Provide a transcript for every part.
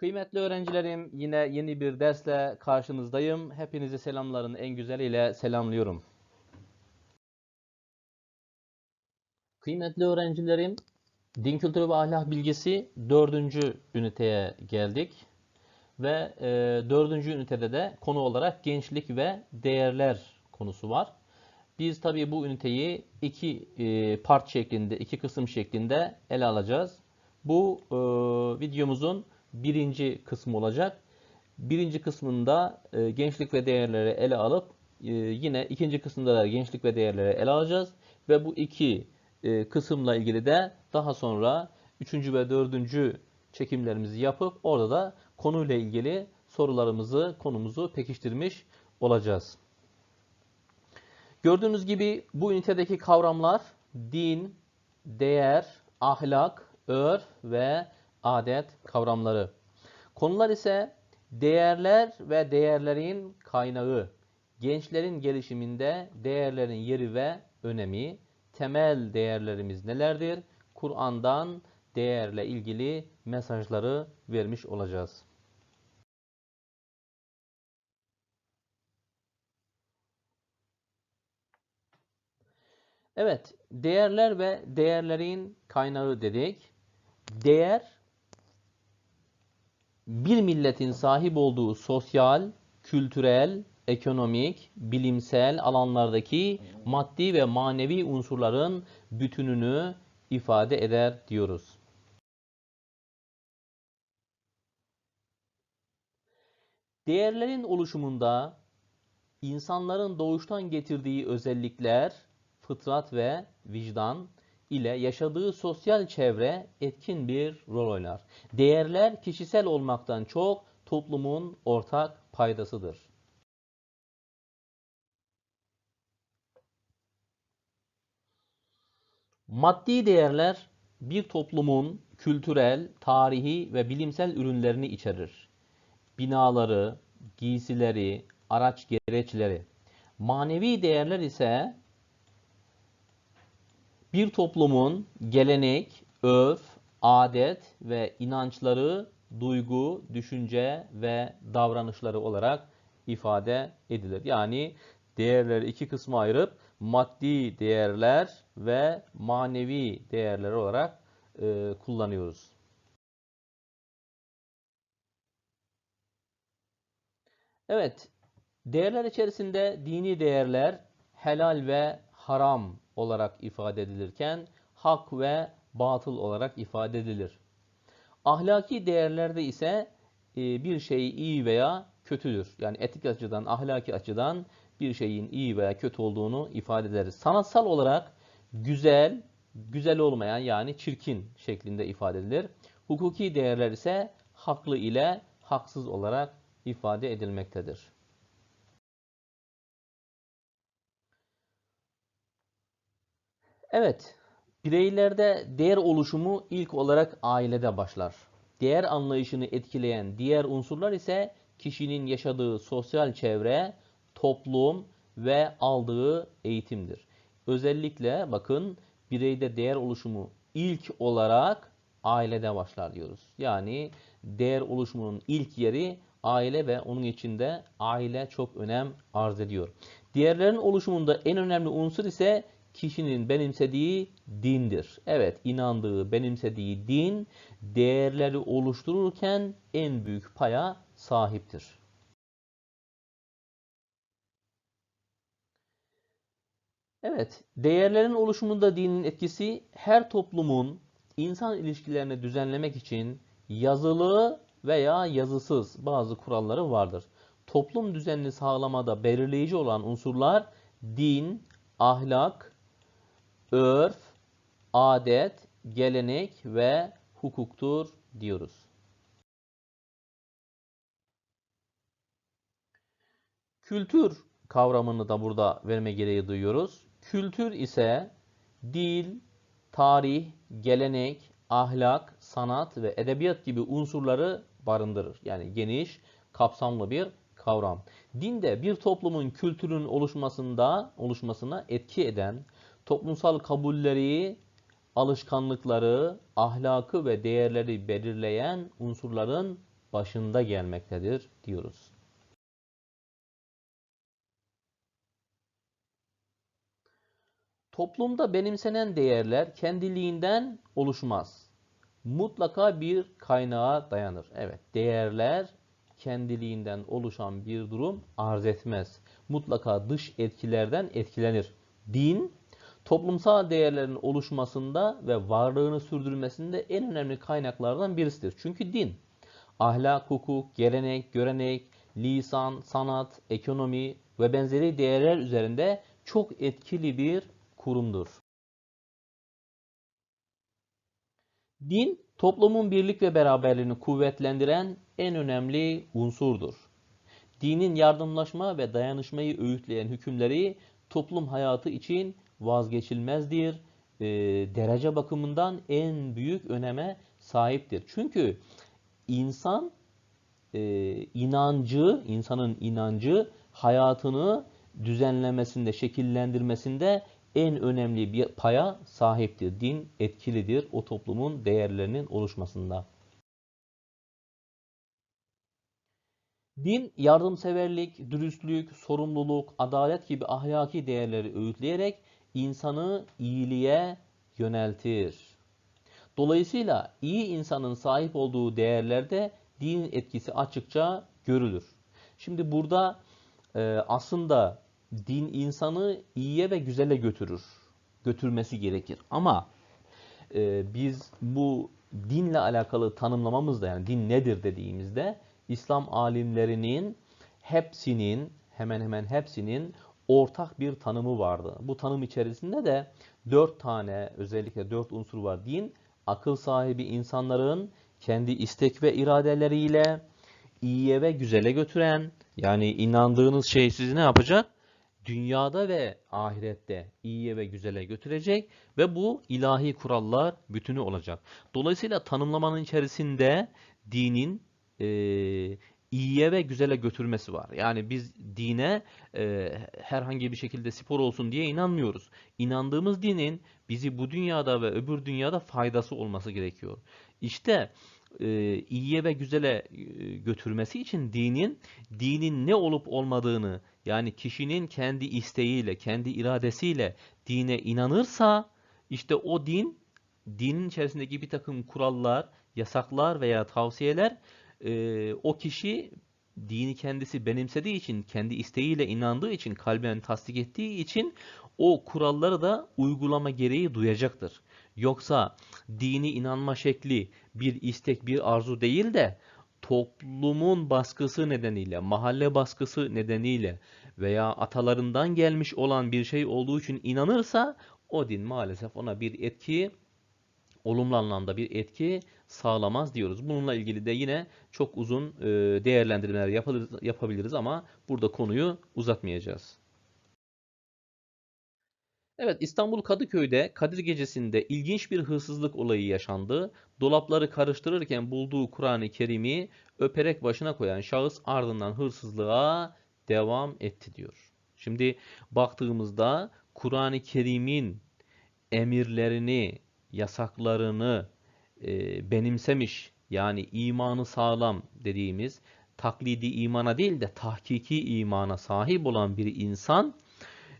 Kıymetli öğrencilerim, yine yeni bir dersle karşınızdayım. Hepinizi selamların en güzeliyle selamlıyorum. Kıymetli öğrencilerim, din kültürü ve ahlak bilgisi dördüncü üniteye geldik. Ve e, dördüncü ünitede de konu olarak gençlik ve değerler konusu var. Biz tabii bu üniteyi iki e, part şeklinde, iki kısım şeklinde ele alacağız. Bu e, videomuzun birinci kısmı olacak. Birinci kısmında e, gençlik ve değerleri ele alıp e, yine ikinci kısımda da gençlik ve değerleri ele alacağız. Ve bu iki e, kısımla ilgili de daha sonra üçüncü ve dördüncü çekimlerimizi yapıp orada da konuyla ilgili sorularımızı, konumuzu pekiştirmiş olacağız. Gördüğünüz gibi bu ünitedeki kavramlar din, değer, ahlak, örf ve adet kavramları. Konular ise değerler ve değerlerin kaynağı, gençlerin gelişiminde değerlerin yeri ve önemi, temel değerlerimiz nelerdir? Kur'an'dan değerle ilgili mesajları vermiş olacağız. Evet, değerler ve değerlerin kaynağı dedik. Değer, bir milletin sahip olduğu sosyal, kültürel, ekonomik, bilimsel alanlardaki maddi ve manevi unsurların bütününü ifade eder diyoruz. Değerlerin oluşumunda insanların doğuştan getirdiği özellikler, fıtrat ve vicdan ile yaşadığı sosyal çevre etkin bir rol oynar. Değerler kişisel olmaktan çok toplumun ortak paydasıdır. Maddi değerler bir toplumun kültürel, tarihi ve bilimsel ürünlerini içerir. Binaları, giysileri, araç gereçleri. Manevi değerler ise bir toplumun gelenek, öf, adet ve inançları, duygu, düşünce ve davranışları olarak ifade edilir. Yani değerleri iki kısma ayırıp maddi değerler ve manevi değerler olarak e, kullanıyoruz. Evet, değerler içerisinde dini değerler helal ve haram olarak ifade edilirken hak ve batıl olarak ifade edilir. Ahlaki değerlerde ise e, bir şey iyi veya kötüdür. Yani etik açıdan, ahlaki açıdan bir şeyin iyi veya kötü olduğunu ifade ederiz. Sanatsal olarak güzel, güzel olmayan yani çirkin şeklinde ifade edilir. Hukuki değerler ise haklı ile haksız olarak ifade edilmektedir. Evet, bireylerde değer oluşumu ilk olarak ailede başlar. Değer anlayışını etkileyen diğer unsurlar ise kişinin yaşadığı sosyal çevre, toplum ve aldığı eğitimdir. Özellikle bakın bireyde değer oluşumu ilk olarak ailede başlar diyoruz. Yani değer oluşumunun ilk yeri aile ve onun içinde aile çok önem arz ediyor. Diğerlerin oluşumunda en önemli unsur ise kişinin benimsediği dindir. Evet, inandığı, benimsediği din değerleri oluştururken en büyük paya sahiptir. Evet, değerlerin oluşumunda dinin etkisi her toplumun insan ilişkilerini düzenlemek için yazılı veya yazısız bazı kuralları vardır. Toplum düzenini sağlamada belirleyici olan unsurlar din, ahlak, örf, adet, gelenek ve hukuktur diyoruz. Kültür kavramını da burada verme gereği duyuyoruz. Kültür ise dil, tarih, gelenek, ahlak, sanat ve edebiyat gibi unsurları barındırır. Yani geniş, kapsamlı bir kavram. Din de bir toplumun kültürün oluşmasında oluşmasına etki eden, toplumsal kabulleri, alışkanlıkları, ahlakı ve değerleri belirleyen unsurların başında gelmektedir diyoruz. Toplumda benimsenen değerler kendiliğinden oluşmaz. Mutlaka bir kaynağa dayanır. Evet, değerler kendiliğinden oluşan bir durum arz etmez. Mutlaka dış etkilerden etkilenir. Din, toplumsal değerlerin oluşmasında ve varlığını sürdürmesinde en önemli kaynaklardan birisidir. Çünkü din, ahlak, hukuk, gelenek, görenek, lisan, sanat, ekonomi ve benzeri değerler üzerinde çok etkili bir kurumdur. Din, toplumun birlik ve beraberliğini kuvvetlendiren en önemli unsurdur. Dinin yardımlaşma ve dayanışmayı öğütleyen hükümleri toplum hayatı için vazgeçilmezdir. E, derece bakımından en büyük öneme sahiptir. Çünkü insan e, inancı, insanın inancı hayatını düzenlemesinde, şekillendirmesinde en önemli bir paya sahiptir. Din etkilidir o toplumun değerlerinin oluşmasında. Din yardımseverlik, dürüstlük, sorumluluk, adalet gibi ahlaki değerleri öğütleyerek insanı iyiliğe yöneltir. Dolayısıyla iyi insanın sahip olduğu değerlerde dinin etkisi açıkça görülür. Şimdi burada e, aslında din insanı iyiye ve güzele götürür. Götürmesi gerekir. Ama e, biz bu dinle alakalı tanımlamamızda yani din nedir dediğimizde İslam alimlerinin hepsinin hemen hemen hepsinin ortak bir tanımı vardı. Bu tanım içerisinde de dört tane özellikle dört unsur var. Din, akıl sahibi insanların kendi istek ve iradeleriyle iyiye ve güzele götüren yani inandığınız şey sizi ne yapacak? Dünyada ve ahirette iyiye ve güzele götürecek ve bu ilahi kurallar bütünü olacak. Dolayısıyla tanımlamanın içerisinde dinin e, iyiye ve güzele götürmesi var. Yani biz dine e, herhangi bir şekilde spor olsun diye inanmıyoruz. İnandığımız dinin bizi bu dünyada ve öbür dünyada faydası olması gerekiyor. İşte e, iyiye ve güzele e, götürmesi için dinin dinin ne olup olmadığını yani kişinin kendi isteğiyle, kendi iradesiyle dine inanırsa işte o din dinin içerisindeki bir takım kurallar, yasaklar veya tavsiyeler e, o kişi dini kendisi benimsediği için, kendi isteğiyle inandığı için, kalben tasdik ettiği için o kuralları da uygulama gereği duyacaktır. Yoksa dini inanma şekli bir istek, bir arzu değil de toplumun baskısı nedeniyle, mahalle baskısı nedeniyle veya atalarından gelmiş olan bir şey olduğu için inanırsa o din maalesef ona bir etki olumlu anlamda bir etki sağlamaz diyoruz. Bununla ilgili de yine çok uzun e, değerlendirmeler yapabiliriz ama burada konuyu uzatmayacağız. Evet İstanbul Kadıköy'de Kadir Gecesi'nde ilginç bir hırsızlık olayı yaşandı. Dolapları karıştırırken bulduğu Kur'an-ı Kerim'i öperek başına koyan şahıs ardından hırsızlığa devam etti diyor. Şimdi baktığımızda Kur'an-ı Kerim'in emirlerini, yasaklarını e, benimsemiş yani imanı sağlam dediğimiz taklidi imana değil de tahkiki imana sahip olan bir insan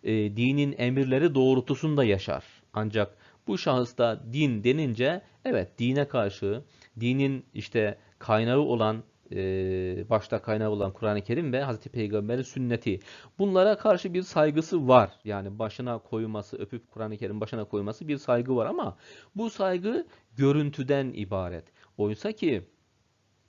e, dinin emirleri doğrultusunda yaşar. Ancak bu şahısta din denince evet dine karşı dinin işte kaynağı olan e, başta kaynağı olan Kur'an-ı Kerim ve Hazreti Peygamber'in sünneti. Bunlara karşı bir saygısı var. Yani başına koyması, öpüp Kur'an-ı Kerim başına koyması bir saygı var ama bu saygı görüntüden ibaret. Oysa ki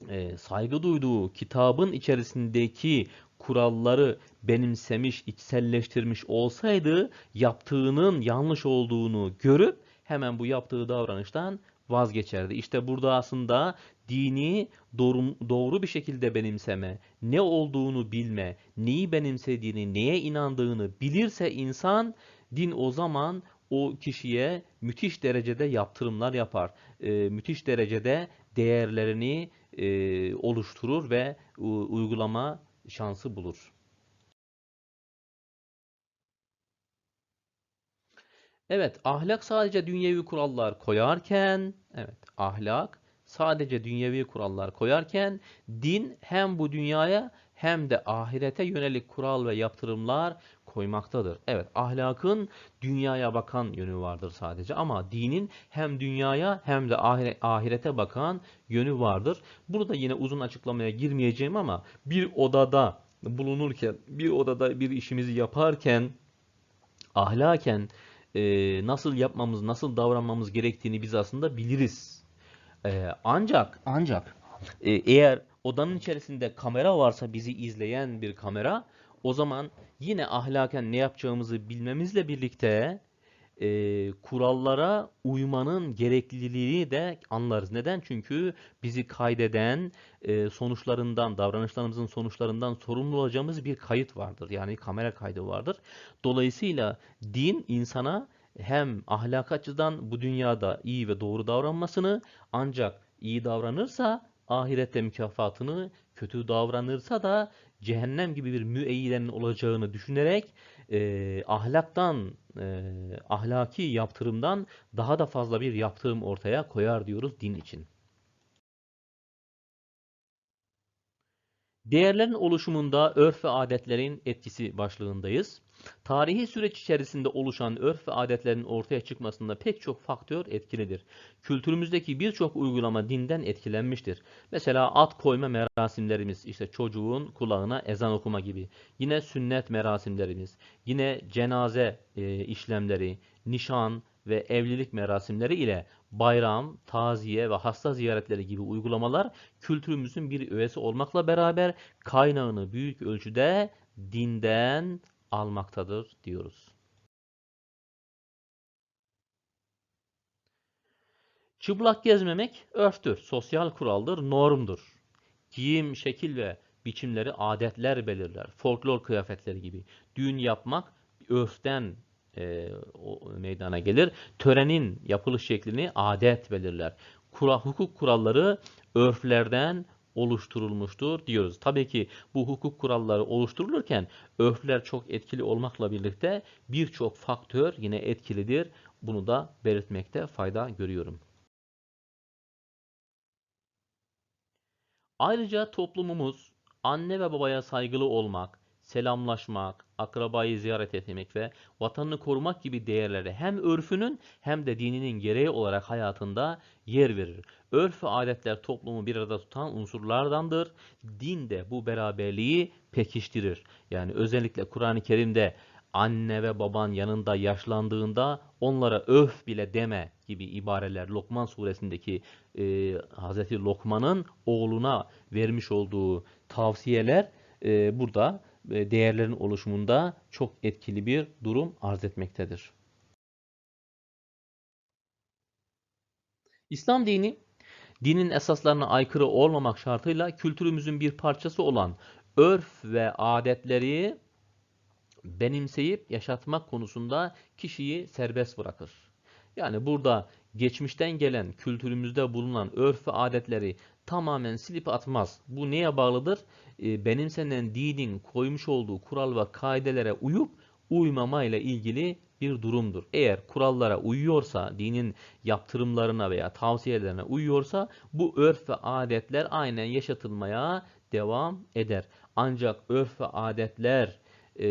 e, saygı duyduğu kitabın içerisindeki kuralları benimsemiş, içselleştirmiş olsaydı yaptığının yanlış olduğunu görüp hemen bu yaptığı davranıştan vazgeçerdi. İşte burada aslında dini doğru, doğru bir şekilde benimseme, ne olduğunu bilme, neyi benimsediğini, neye inandığını bilirse insan din o zaman o kişiye müthiş derecede yaptırımlar yapar. E, müthiş derecede değerlerini e, oluşturur ve e, uygulama şansı bulur. Evet, ahlak sadece dünyevi kurallar koyarken, evet, ahlak sadece dünyevi kurallar koyarken din hem bu dünyaya hem de ahirete yönelik kural ve yaptırımlar koymaktadır. Evet, ahlakın dünyaya bakan yönü vardır sadece ama dinin hem dünyaya hem de ahirete bakan yönü vardır. Burada yine uzun açıklamaya girmeyeceğim ama bir odada bulunurken, bir odada bir işimizi yaparken ahlaken e, nasıl yapmamız, nasıl davranmamız gerektiğini biz aslında biliriz. E, ancak ancak e, eğer odanın içerisinde kamera varsa bizi izleyen bir kamera o zaman yine ahlaken ne yapacağımızı bilmemizle birlikte e, kurallara uymanın gerekliliğini de anlarız. Neden? Çünkü bizi kaydeden e, sonuçlarından, davranışlarımızın sonuçlarından sorumlu olacağımız bir kayıt vardır. Yani kamera kaydı vardır. Dolayısıyla din insana hem ahlak açıdan bu dünyada iyi ve doğru davranmasını ancak iyi davranırsa ahirette mükafatını, kötü davranırsa da cehennem gibi bir müeyyidenin olacağını düşünerek e, ahlaktan, e, ahlaki yaptırımdan daha da fazla bir yaptırım ortaya koyar diyoruz din için. Değerlerin oluşumunda örf ve adetlerin etkisi başlığındayız. Tarihi süreç içerisinde oluşan örf ve adetlerin ortaya çıkmasında pek çok faktör etkilidir. Kültürümüzdeki birçok uygulama dinden etkilenmiştir. Mesela at koyma merasimlerimiz, işte çocuğun kulağına ezan okuma gibi. Yine sünnet merasimlerimiz, yine cenaze e, işlemleri, nişan ve evlilik merasimleri ile bayram, taziye ve hasta ziyaretleri gibi uygulamalar kültürümüzün bir öğesi olmakla beraber kaynağını büyük ölçüde dinden almaktadır diyoruz. Çıplak gezmemek örftür, sosyal kuraldır, normdur. Giyim, şekil ve biçimleri adetler belirler. Folklor kıyafetleri gibi. Düğün yapmak örften e, o meydana gelir. Törenin yapılış şeklini adet belirler. Kura, hukuk kuralları örflerden oluşturulmuştur diyoruz. Tabii ki bu hukuk kuralları oluşturulurken örfler çok etkili olmakla birlikte birçok faktör yine etkilidir. Bunu da belirtmekte fayda görüyorum. Ayrıca toplumumuz anne ve babaya saygılı olmak, selamlaşmak, akrabayı ziyaret etmek ve vatanını korumak gibi değerlere hem örfünün hem de dininin gereği olarak hayatında yer verir. Örf ve adetler toplumu bir arada tutan unsurlardandır. Din de bu beraberliği pekiştirir. Yani özellikle Kur'an-ı Kerim'de anne ve baban yanında yaşlandığında onlara öf bile deme gibi ibareler Lokman suresindeki e, Hz. Lokman'ın oğluna vermiş olduğu tavsiyeler e, burada değerlerin oluşumunda çok etkili bir durum arz etmektedir. İslam dini, dinin esaslarına aykırı olmamak şartıyla kültürümüzün bir parçası olan örf ve adetleri benimseyip yaşatmak konusunda kişiyi serbest bırakır. Yani burada geçmişten gelen kültürümüzde bulunan örf ve adetleri tamamen silip atmaz. Bu neye bağlıdır? E, benimsenen dinin koymuş olduğu kural ve kaidelere uyup uymama ile ilgili bir durumdur. Eğer kurallara uyuyorsa, dinin yaptırımlarına veya tavsiyelerine uyuyorsa bu örf ve adetler aynen yaşatılmaya devam eder. Ancak örf ve adetler e,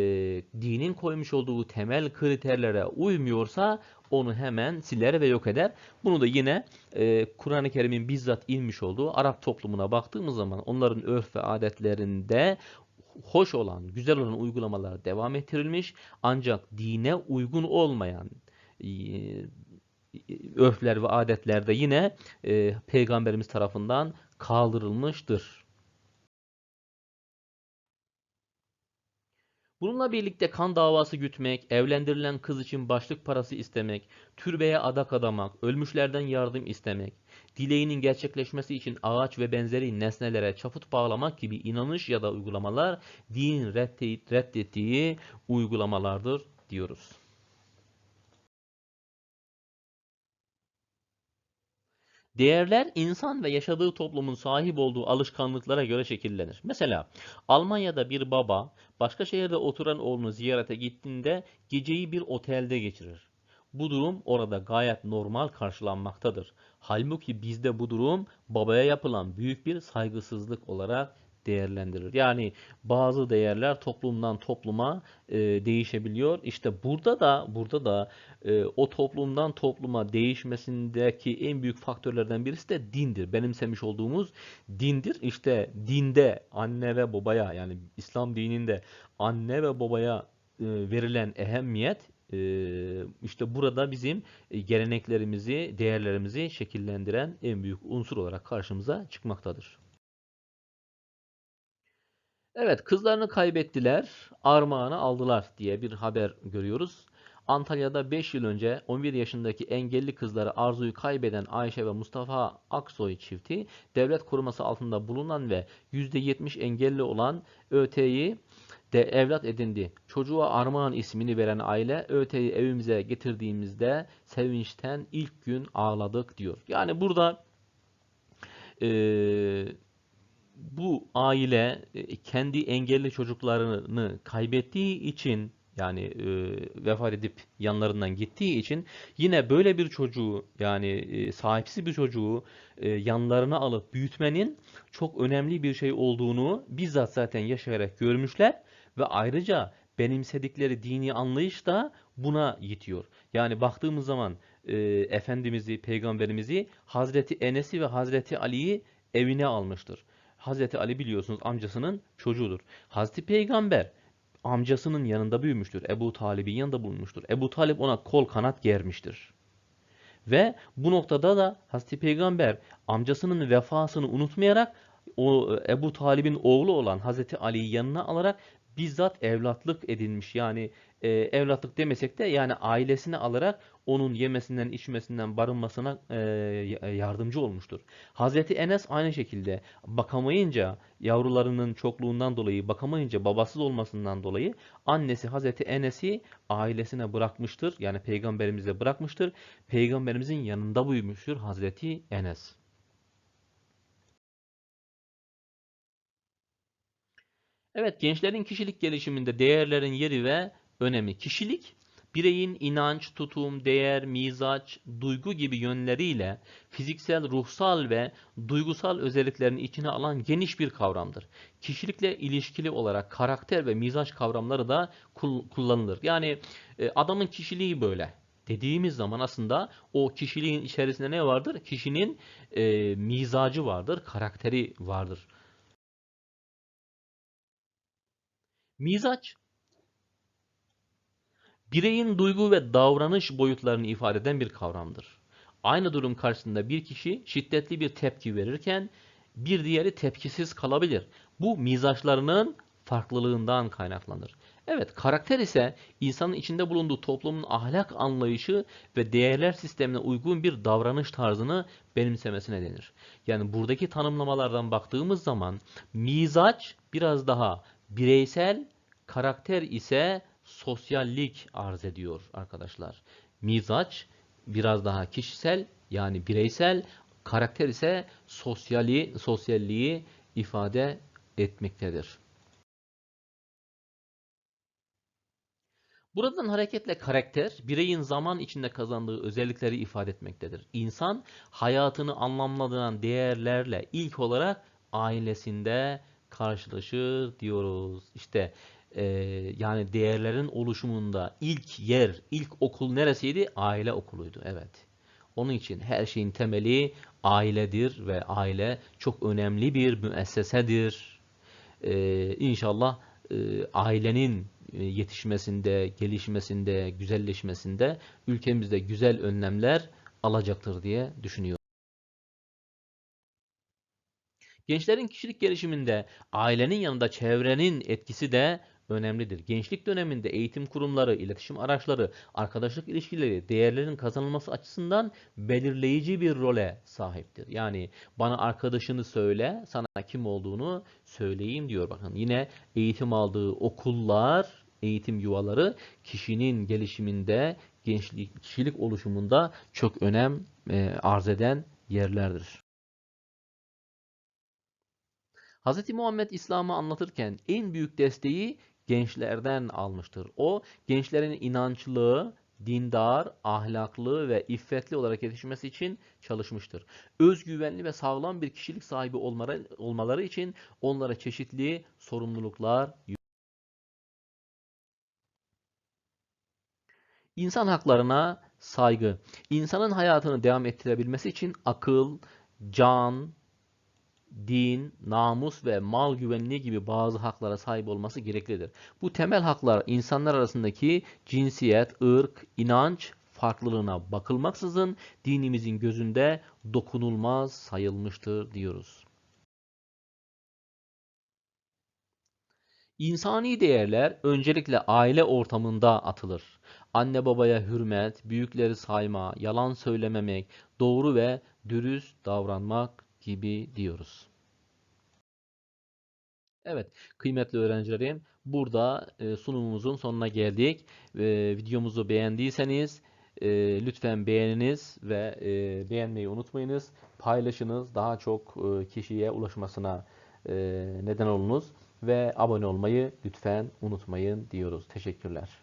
dinin koymuş olduğu temel kriterlere uymuyorsa onu hemen siler ve yok eder. Bunu da yine e, Kur'an-ı Kerim'in bizzat inmiş olduğu Arap toplumuna baktığımız zaman onların örf ve adetlerinde hoş olan, güzel olan uygulamalar devam ettirilmiş. Ancak dine uygun olmayan e, örfler ve adetler de yine e, Peygamberimiz tarafından kaldırılmıştır. Bununla birlikte kan davası gütmek, evlendirilen kız için başlık parası istemek, türbeye adak adamak, ölmüşlerden yardım istemek, dileğinin gerçekleşmesi için ağaç ve benzeri nesnelere çaput bağlamak gibi inanış ya da uygulamalar dinin reddettiği uygulamalardır diyoruz. Değerler insan ve yaşadığı toplumun sahip olduğu alışkanlıklara göre şekillenir. Mesela Almanya'da bir baba başka şehirde oturan oğlunu ziyarete gittiğinde geceyi bir otelde geçirir. bu durum orada gayet normal karşılanmaktadır. Halbuki bizde bu durum babaya yapılan büyük bir saygısızlık olarak değerlendirilir. Yani bazı değerler toplumdan topluma e, değişebiliyor. İşte burada da burada da e, o toplumdan topluma değişmesindeki en büyük faktörlerden birisi de dindir. Benimsemiş olduğumuz dindir. İşte dinde anne ve babaya yani İslam dininde anne ve babaya e, verilen ehemmiyet e, işte burada bizim e, geleneklerimizi, değerlerimizi şekillendiren en büyük unsur olarak karşımıza çıkmaktadır. Evet, kızlarını kaybettiler, armağanı aldılar diye bir haber görüyoruz. Antalya'da 5 yıl önce 11 yaşındaki engelli kızları Arzu'yu kaybeden Ayşe ve Mustafa Aksoy çifti devlet koruması altında bulunan ve %70 engelli olan ÖT'yi de evlat edindi. Çocuğa Armağan ismini veren aile ÖT'yi evimize getirdiğimizde sevinçten ilk gün ağladık diyor. Yani burada eee bu aile e, kendi engelli çocuklarını kaybettiği için yani e, vefat edip yanlarından gittiği için yine böyle bir çocuğu yani e, sahipsiz bir çocuğu e, yanlarına alıp büyütmenin çok önemli bir şey olduğunu bizzat zaten yaşayarak görmüşler ve ayrıca benimsedikleri dini anlayış da buna yitiyor. Yani baktığımız zaman e, Efendimiz'i, Peygamberimizi Hazreti Enes'i ve Hazreti Ali'yi evine almıştır. Hazreti Ali biliyorsunuz amcasının çocuğudur. Hazreti Peygamber amcasının yanında büyümüştür. Ebu Talib'in yanında bulunmuştur. Ebu Talip ona kol kanat germiştir. Ve bu noktada da Hazreti Peygamber amcasının vefasını unutmayarak o Ebu Talib'in oğlu olan Hazreti Ali'yi yanına alarak bizzat evlatlık edinmiş. Yani e, evlatlık demesek de yani ailesine alarak onun yemesinden, içmesinden, barınmasına e, yardımcı olmuştur. Hazreti Enes aynı şekilde bakamayınca, yavrularının çokluğundan dolayı bakamayınca, babasız olmasından dolayı annesi Hazreti Enes'i ailesine bırakmıştır. Yani peygamberimize bırakmıştır. Peygamberimizin yanında büyümüştür Hazreti Enes. Evet, gençlerin kişilik gelişiminde değerlerin yeri ve önemi. Kişilik, bireyin inanç, tutum, değer, mizaç, duygu gibi yönleriyle fiziksel, ruhsal ve duygusal özelliklerini içine alan geniş bir kavramdır. Kişilikle ilişkili olarak karakter ve mizaç kavramları da kullanılır. Yani e, adamın kişiliği böyle dediğimiz zaman aslında o kişiliğin içerisinde ne vardır? Kişinin e, mizacı vardır, karakteri vardır. Mizaç, bireyin duygu ve davranış boyutlarını ifade eden bir kavramdır. Aynı durum karşısında bir kişi şiddetli bir tepki verirken bir diğeri tepkisiz kalabilir. Bu mizaçlarının farklılığından kaynaklanır. Evet, karakter ise insanın içinde bulunduğu toplumun ahlak anlayışı ve değerler sistemine uygun bir davranış tarzını benimsemesine denir. Yani buradaki tanımlamalardan baktığımız zaman mizaç biraz daha bireysel, karakter ise sosyallik arz ediyor arkadaşlar. Mizaç biraz daha kişisel yani bireysel, karakter ise sosyali, sosyalliği ifade etmektedir. Buradan hareketle karakter, bireyin zaman içinde kazandığı özellikleri ifade etmektedir. İnsan hayatını anlamladıran değerlerle ilk olarak ailesinde karşılaşır diyoruz. İşte e, yani değerlerin oluşumunda ilk yer, ilk okul neresiydi? Aile okuluydu. Evet. Onun için her şeyin temeli ailedir ve aile çok önemli bir müessesedir. Ee, inşallah e, ailenin e, yetişmesinde, gelişmesinde, güzelleşmesinde ülkemizde güzel önlemler alacaktır diye düşünüyorum. Gençlerin kişilik gelişiminde ailenin yanında çevrenin etkisi de önemlidir. Gençlik döneminde eğitim kurumları, iletişim araçları, arkadaşlık ilişkileri değerlerin kazanılması açısından belirleyici bir role sahiptir. Yani bana arkadaşını söyle, sana kim olduğunu söyleyeyim diyor. Bakın yine eğitim aldığı okullar, eğitim yuvaları kişinin gelişiminde, gençlik, kişilik oluşumunda çok önem e, arz eden yerlerdir. Hz. Muhammed İslam'ı anlatırken en büyük desteği gençlerden almıştır. O gençlerin inançlı, dindar, ahlaklı ve iffetli olarak yetişmesi için çalışmıştır. Özgüvenli ve sağlam bir kişilik sahibi olmaları, için onlara çeşitli sorumluluklar İnsan haklarına saygı. İnsanın hayatını devam ettirebilmesi için akıl, can, din, namus ve mal güvenliği gibi bazı haklara sahip olması gereklidir. Bu temel haklar insanlar arasındaki cinsiyet, ırk, inanç farklılığına bakılmaksızın dinimizin gözünde dokunulmaz sayılmıştır diyoruz. İnsani değerler öncelikle aile ortamında atılır. Anne babaya hürmet, büyükleri sayma, yalan söylememek, doğru ve dürüst davranmak gibi diyoruz. Evet, kıymetli öğrencilerim, burada e, sunumumuzun sonuna geldik. E, videomuzu beğendiyseniz e, lütfen beğeniniz ve beğenmeyi unutmayınız. Paylaşınız, daha çok kişiye ulaşmasına neden olunuz ve abone olmayı lütfen unutmayın diyoruz. Teşekkürler.